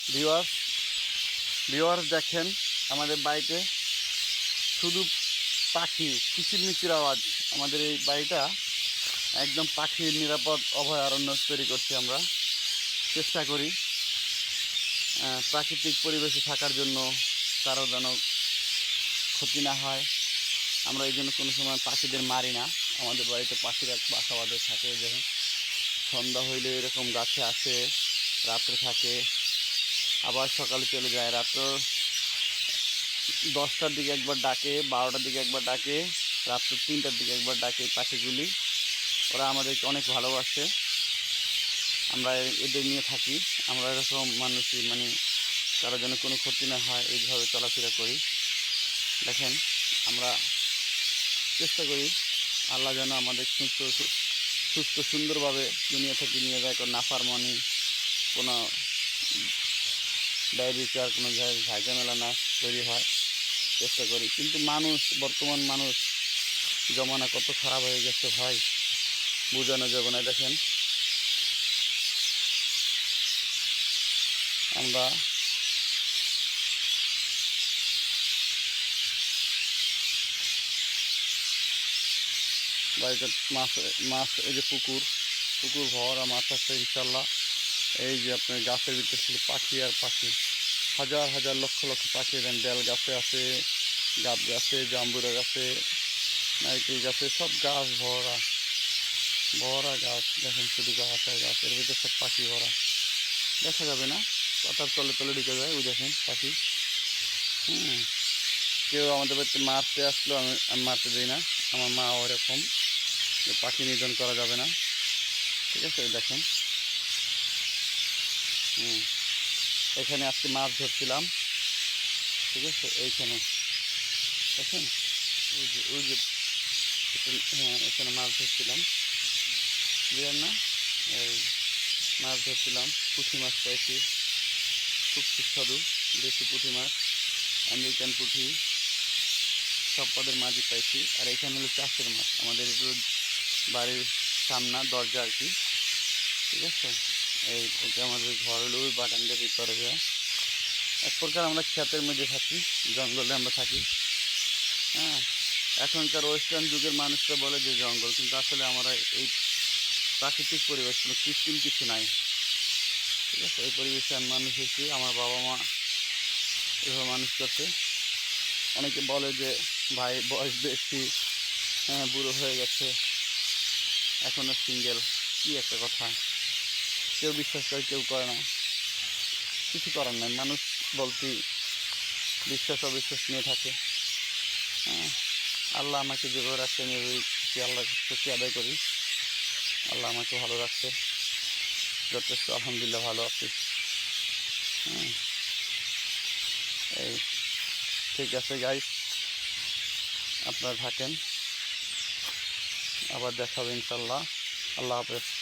Viewers viewers দেখেন আমাদের বাড়িতে শুধু পাখি, কিচির কিচিরমিচির আওয়াজ আমাদের এই বাড়িটা একদম পাখির নিরাপদ অভয়ারণ্য তৈরি করছি আমরা। চেষ্টা করি প্রাকৃতিক পরিবেশে থাকার জন্য কারও যেন ক্ষতি না হয়। আমরা এই জন্য কোনো সময় পাখিদের মারি না। আমাদের বাড়িতে পাখিরা বাসা বাঁধে থাকে যখন সন্ধ্যা হইলে এরকম গাছে আসে, রাত্রে থাকে। আবার সকালে চলে যায়। রাত্র দশটার দিকে একবার ডাকে, বারোটার দিকে একবার ডাকে রাত্র তিনটার দিকে একবার ডাকে পাখিগুলি ওরা আমাদেরকে অনেক ভালোবাসে। আমরা এদের নিয়ে থাকি। আমরা এরকম মানুষই মানে কারও যেন কোনো ক্ষতি না হয়, এইভাবে চলাফেরা করি। দেখেন, আমরা চেষ্টা করি আল্লাহ যেন আমাদের সুস্থ সুস্থ সুন্দরভাবে দুনিয়া থেকে নিয়ে যায়, কোনো নাফারমানি, কোনো ডায়াবেটিস কোনো জায়গায় ঝাঁঝামেলা না তৈরি হয়, চেষ্টা করি। কিন্তু মানুষ, বর্তমান মানুষ, জমানা কত খারাপ হয়ে গেছে ভাই, বোঝানো যাবে না, দেখেন। আমরা বাড়িতে মাছ মাছ, এই যে পুকুর পুকুর ভরা মাছ আছে, ইনশাল্লাহ। এই যে আপনার গাছের ভিতরে শুধু পাখি আর পাখি। হাজার হাজার লক্ষ লক্ষ পাখি দেন বেল গাছে আছে, গাছ গাছে, জাম্বুরা গাছে, নারকেল গাছে, সব গাছ ভরা। ভরা গাছ, দেখেন শুধু গাছ আর গাছ, এর ভিতরে সব পাখি ভরা। দেখা যাবে না, পাতার তলে তলে ঢুকে যায়, ওই দেখেন পাখি। হুম, কেউ আমাদের বাড়িতে মারতে আসলো, আমি আমি মারতে দিই না, আমার মা ওরকম। পাখি নিধন করা যাবে না। ঠিক আছে, দেখেন। এখানে আজকে মাছ ধরছিলাম। ঠিক আছে? এইখানে। দেখেন? ওই যে ওই যে হ্যাঁ এখানে মাছ ধরছিলাম। বুঝলেন না? এই মাছ ধরছিলাম। পুঁটি মাছ পাইছি। খুব সুস্বাদু দেশি পুঁটি মাছ। আমেরিকান পুঁটি। সব পদের মাছই পাইছি। আর এখানে হলো চাষের মাছ। আমাদের একটু বাড়ির সামনা দরজা আর কি। ঠিক আছে? এই এটা আমাদের ঘর হলো ওই বাগানটার ভিতরে যায়। এক প্রকার আমরা ক্ষেতের মধ্যে থাকি, জঙ্গলে আমরা থাকি। হ্যাঁ এখনকার ওয়েস্টার্ন যুগের মানুষরা বলে যে জঙ্গল, কিন্তু আসলে আমরা এই প্রাকৃতিক পরিবেশ, কোনো কৃত্রিম কিছু নাই। ঠিক আছে, এই পরিবেশে আমি মানুষ হয়েছি, আমার বাবা মা এভাবে মানুষ করছে। অনেকে বলে যে ভাই, বয়স বেশি হ্যাঁ বুড়ো হয়ে গেছে এখনও সিঙ্গেল কি একটা কথা। কেউ বিশ্বাস করে, কেউ করে না। কিছু করার নাই। মানুষ বলতে বিশ্বাস, অবিশ্বাস নিয়ে থাকে। হ্যাঁ। আল্লাহ আমাকে যেভাবে রাখছে, আমি ওই আল্লাহ খুশি আদায় করি। আল্লাহ আমাকে ভালো রাখছে। যথেষ্ট, আলহামদুলিল্লাহ ভালো আছি। হ্যাঁ। এই, ঠিক আছে গাইস আপনারা থাকেন। আবার দেখাবে ইনশাল্লাহ আল্লাহ হাফেজ।